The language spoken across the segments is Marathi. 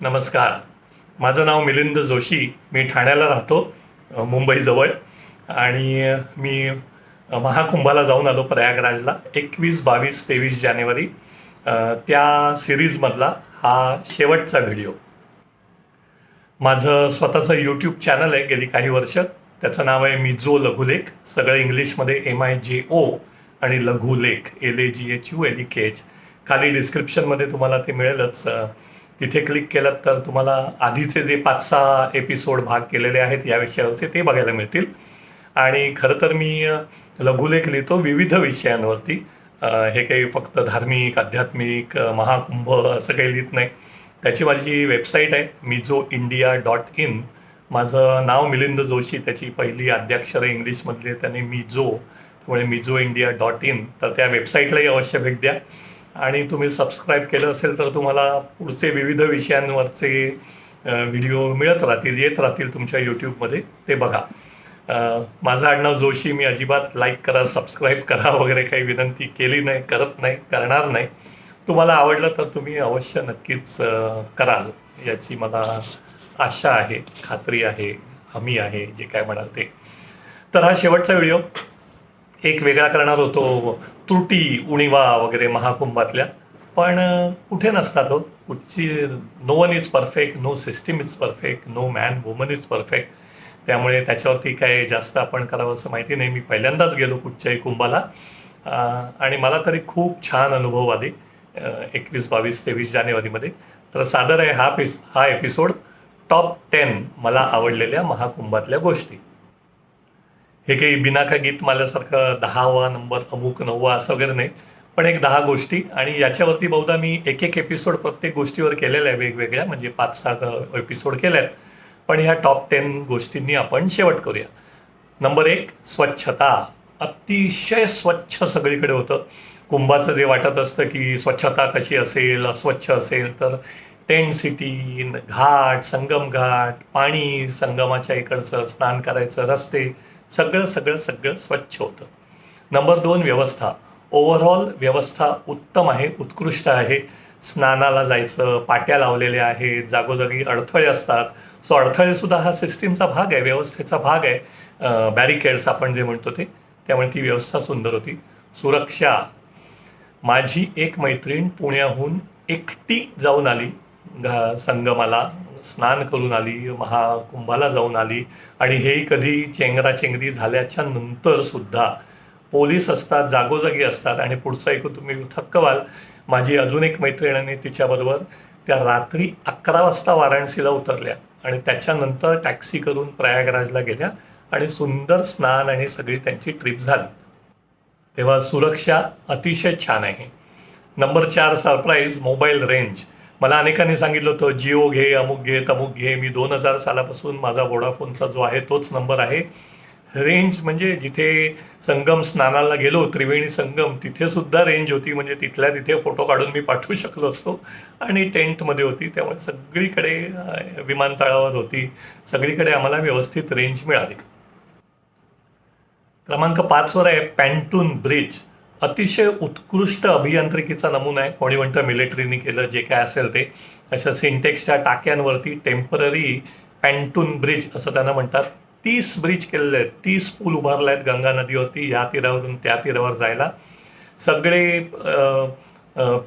नमस्कार. माझं नाव मिलिंद जोशी. मी ठाण्याला राहतो मुंबईजवळ. आणि मी महाकुंभाला जाऊन आलो प्रयागराजला एकवीस बावीस तेवीस जानेवारी. त्या सिरीजमधला हा शेवटचा व्हिडिओ. माझं स्वतःचं यूट्यूब चॅनल आहे गेली काही वर्ष. त्याचं नाव आहे मी जो लघुलेख सगळं इंग्लिशमध्ये एम आय जे ओ आणि लघुलेख L A G H U L E K H खाली डिस्क्रिप्शनमध्ये तुम्हाला ते मिळेलच. तिथे क्लिक केलं तर तुम्हाला आधीचे जे पाच सहा एपिसोड भाग केलेले आहेत या विषयावरचे ते बघायला मिळतील. आणि खरं तर मी लघुलेख लिहितो विविध विषयांवरती. हे काही फक्त धार्मिक आध्यात्मिक महाकुंभ असं काही लिहित नाही. त्याची माझी वेबसाईट आहे मिझो इंडिया डॉट इन माझं नाव मिलिंद जोशी त्याची पहिली आद्याक्षरं इंग्लिशमधली त्याने मिझो त्यामुळे मिझो इंडिया डॉट इन तर त्या वेबसाईटलाही अवश्य भेट द्या. आणि तुम्ही सबस्क्राईब केलं असेल तर तुम्हाला पुढचे विविध विषयांवरचे व्हिडिओ मिळत राहतील येत राहतील तुमच्या यूट्यूबमध्ये ते बघा. माझं आडनाव जोशी मी अजिबात लाईक करा सबस्क्राईब करा वगैरे काही विनंती केली नाही करत नाही करणार नाही. तुम्हाला आवडलं तर तुम्ही अवश्य नक्कीच कराल. याची मला आशा आहे खात्री आहे हमी आहे जे काय म्हणाल ते. तर हा शेवटचा व्हिडिओ एक वेगळा करणार होतो. त्रुटी उणिवा वगैरे महाकुंभातल्या. पण कुठे नसतात हो. कुठची no one is perfect no system is perfect no man woman is perfect त्यामुळे त्याच्यावरती काय जास्त आपण करावं असं माहिती नाही. मी पहिल्यांदाच गेलो कुठच्याही कुंभाला. आणि मला तरी खूप छान अनुभव आले एकवीस बावीस तेवीस जानेवारीमध्ये. तर सादर आहे हा पिस हा एपिसोड टॉप टेन मला आवडलेल्या महाकुंभातल्या गोष्टी. हे काही बिनाका गीत माल्यासारखं दहावा नंबर अमुक नववा असं वगैरे नाही. पण एक दहा गोष्टी आणि याच्यावरती बहुधा मी एक एक एपिसोड प्रत्येक गोष्टीवर केलेल्या आहे वेगवेगळ्या म्हणजे पाच सहा एपिसोड केल्या आहेत पण ह्या टॉप टेन गोष्टींनी आपण शेवट करूया. नंबर एक स्वच्छता. अतिशय स्वच्छ सगळीकडे होतं. कुंभाचं जे वाटत असतं की स्वच्छता कशी असेल अस्वच्छ असेल तर टेंट सिटी घाट संगम घाट पाणी संगमाच्या इकडचं स्नान करायचं रस्ते सगळं सगळं सगळं स्वच्छ होतं. नंबर दोन व्यवस्था. ओव्हरऑल व्यवस्था उत्तम आहे उत्कृष्ट आहे. स्नानाला जायचं पाट्या लावलेल्या आहेत जागोजागी अडथळे असतात. सो अडथळेसुद्धा हा सिस्टीमचा भाग आहे व्यवस्थेचा भाग आहे. बॅरिकेड्स आपण जे म्हणतो ते त्यामुळे ती व्यवस्था सुंदर होती. सुरक्षा. माझी एक मैत्रीण पुण्याहून एकटी जाऊन आली घा- संगमाला. स्नान करून आली महाकुंभाला जाऊन आली आणि हेही कधी चेंगराचेंगरी झाल्याच्यानंतर सुद्धा पोलीस असतात जागोजागी असतात आणि पुढचं ऐकून तुम्ही थक्क व्हाल. माझी अजून एक मैत्रीण आणि तिच्याबरोबर त्या रात्री अकरा वाजता वाराणसीला उतरल्या आणि त्याच्यानंतर टॅक्सी करून प्रयागराजला गेल्या आणि सुंदर स्नान आणि सगळी त्यांची ट्रिप झाली. तेव्हा सुरक्षा अतिशय छान आहे. नंबर चार सरप्राईज मोबाईल रेंज. मला अनेकांनी सांगितलं होतं जिओ घे अमुक घे तमुक घे. मी दोन हजार सालापासून माझा वोडाफोनचा जो आहे तोच नंबर आहे. रेंज म्हणजे जिथे संगम स्नानाला गेलो त्रिवेणी संगम तिथे सुद्धा रेंज होती. म्हणजे तिथल्या तिथे फोटो काढून मी पाठवू शकत असतो. आणि टेंटमध्ये होती. त्यामुळे सगळीकडे विमानतळावर होती. सगळीकडे आम्हाला व्यवस्थित रेंज मिळाली. क्रमांक पाचवर आहे पॅन्टून ब्रिज अतिशय उत्कृष्ट अभियांत्रिकीचा नमुना आहे. कोणी म्हणतं मिलिटरीने केलं जे काय असेल ते. अशा सिंटेक्सच्या टाक्यांवरती टेंपररी पॅन्टून ब्रिज असं त्यांना म्हणतात. तीस ब्रिज केलेले आहेत. तीस पूल उभारले आहेत गंगा नदीवरती या तीरावरून त्या तीरावर जायला. सगळे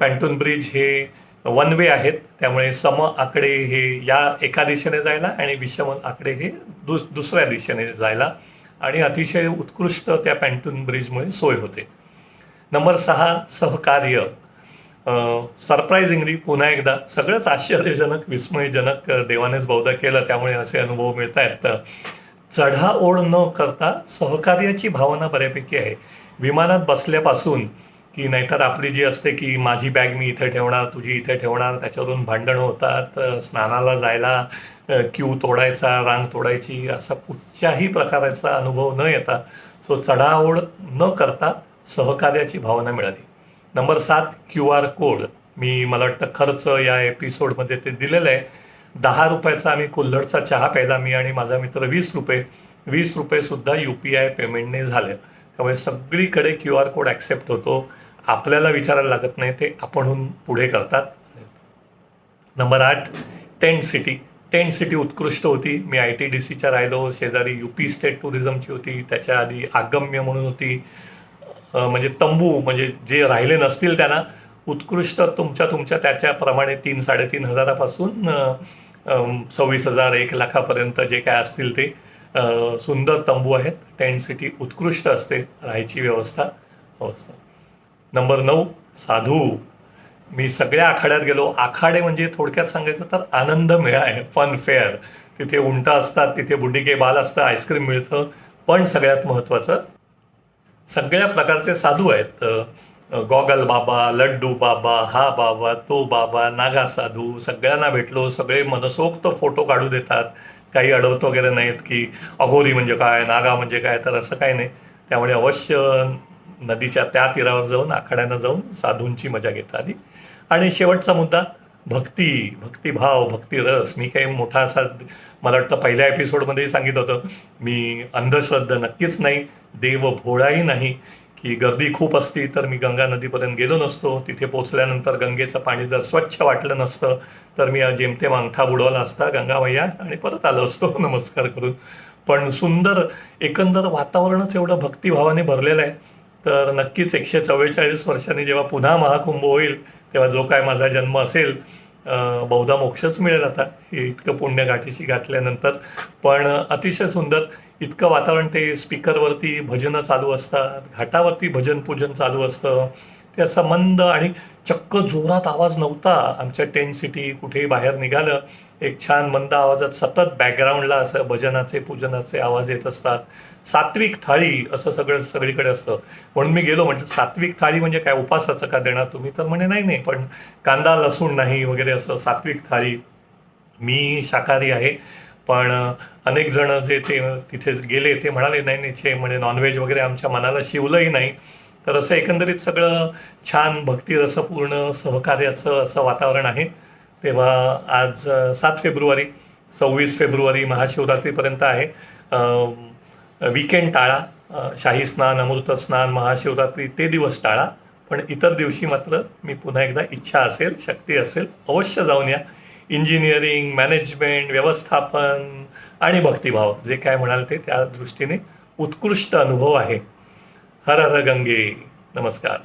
पॅन्टून ब्रिज हे वन वे आहेत. त्यामुळे सम आकडे हे या एका दिशेने जायला आणि विषम आकडे हे दुस दुसऱ्या दिशेने जायला. आणि अतिशय उत्कृष्ट त्या पॅन्टून ब्रिजमुळे सोय होते. नंबर सहा सहकार्य. सरप्राईझिंगली पुन्हा एकदा सगळंच आश्चर्यजनक विस्मयजनक देवानेच बहुधा केलं. त्यामुळे असे अनुभव मिळत आहेत चढाओढ न करता सहकार्याची भावना बऱ्यापैकी आहे. विमानात बसल्यापासून की नाहीतर आपली जी असते की माझी बॅग मी इथे ठेवणार तुझी इथे ठेवणार त्याच्यावरून भांडणं होतात स्नानाला जायला क्यू तोडायचा रांग तोडायची असा कुठच्याही प्रकाराचा अनुभव न येता सो चढाओढ न करता सहकार्याची भावना मिळाली. नंबर सात क्यू आर कोड. मी मला वाटतं खर्च या एपिसोडमध्ये ते दिलेलं आहे. दहा रुपयाचा आम्ही कुल्हडचा चहा प्यायला मी आणि माझा मित्र वीस रुपये वीस रुपयेसुद्धा यू पी आय पेमेंटने झाले. त्यामुळे सगळीकडे क्यू आर कोड ॲक्सेप्ट होतो. आपल्याला विचारायला लागत नाही ते आपणहून पुढे करतात. नंबर आठ टेंट सिटी. टेंट सिटी उत्कृष्ट होती. मी आय टी डी सीच्या राहिलो. शेजारी यू पी स्टेट टुरिझमची होती. त्याच्या आधी आगम्य म्हणून होती. म्हणजे तंबू म्हणजे जे राहिले नसतील त्यांना उत्कृष्ट तुमच्या तुमच्या त्याच्याप्रमाणे तीन साडेतीन हजारापासून सव्वीस हजार एक लाखापर्यंत जे काय असतील ते सुंदर तंबू आहेत. टेंट सिटी उत्कृष्ट असते राहायची व्यवस्था अवस्था नंबर नऊ साधू. मी सगळ्या आखाड्यात गेलो. आखाडे म्हणजे थोडक्यात सांगायचं तर आनंद मेळा आहे फन फेअर तिथे उंटा असतात तिथे बुंडिके बाल असतं आईस्क्रीम मिळतं पण सगळ्यात महत्त्वाचं सगळ्या प्रकारचे साधू आहेत. गॉगल बाबा लड्डू बाबा हा बाबा तो बाबा नागा साधू सगळ्यांना भेटलो सगळे मनसोक्त फोटो काढू देतात. काही अडवत वगैरे नाहीत की अघोरी म्हणजे काय नागा म्हणजे काय तर असं काही नाही. त्यामुळे अवश्य नदीच्या त्या तीरावर जाऊन आखाड्यानं जाऊन साधूंची मजा घेता आली. आणि शेवटचा मुद्दा भक्ती भक्तिभाव भक्तिरस मी काही मोठा असा मला वाटतं पहिल्या एपिसोडमध्येही सांगितलं होतं. मी अंधश्रद्धा नक्कीच नाही. देव भोळाही नाही की गर्दी खूप असती तर मी गंगा नदीपर्यंत गेलो नसतो. तिथे पोचल्यानंतर गंगेचं पाणी जर स्वच्छ वाटलं नसतं तर मी जेमतेम अंगठा बुडवला असता गंगा मैया आणि परत आलो असतो नमस्कार करून. पण सुंदर एकंदर वातावरणच एवढं भक्तिभावाने भरलेलं आहे. तर नक्कीच एकशे चव्वेचाळीस वर्षांनी जेव्हा पुन्हा महाकुंभ होईल तेव्हा जो काय माझा जन्म असेल बहुधा मोक्षच मिळेल आता. हे इतकं पुण्य गाठीशी गाठल्यानंतर. पण अतिशय सुंदर इतकं वातावरण ते स्पीकरवरती भजनं चालू असतात घाटावरती भजन पूजन चालू असतं. ते असं मंद आणि चक्क जोरात आवाज नव्हता. आमच्या टेंट सिटी कुठेही बाहेर निघालं एक छान मंद आवाजात सतत बॅकग्राऊंडला असं भजनाचे पूजनाचे आवाज येत असतात. सात्विक थाळी असं सगळं सगळीकडे असतं. म्हणून मी गेलो म्हटलं सात्विक थाळी म्हणजे काय? उपासाचं का देणार तुम्ही? तर म्हणे नाही नाही पण कांदा लसूण नाही वगैरे असं सात्विक थाळी. मी शाकाहारी आहे. पण अनेक जण जे ते तिथे गेले ते म्हणाले नाही निश्चय म्हणजे नॉनव्हेज वगैरे आमच्या मनाला शिवलंही नाही. तर असं एकंदरीत सगळं छान भक्तिरसपूर्ण सहकार्याचं असं वातावरण आहे. तेव्हा आज सात फेब्रुवारी सव्वीस फेब्रुवारी महाशिवरात्रीपर्यंत आहे. विकेंड टाळा शाही स्नान अमृत स्नान महाशिवरात्री ते दिवस टाळा. पण इतर दिवशी मात्र मी पुन्हा एकदा इच्छा असेल शक्ती असेल अवश्य जाऊन या. इंजिनिअरिंग मॅनेजमेंट व्यवस्थापन आणि भक्तिभाव जे काय म्हणाल ते त्या दृष्टीने उत्कृष्ट अनुभव आहे. हर हर गंगे. नमस्कार.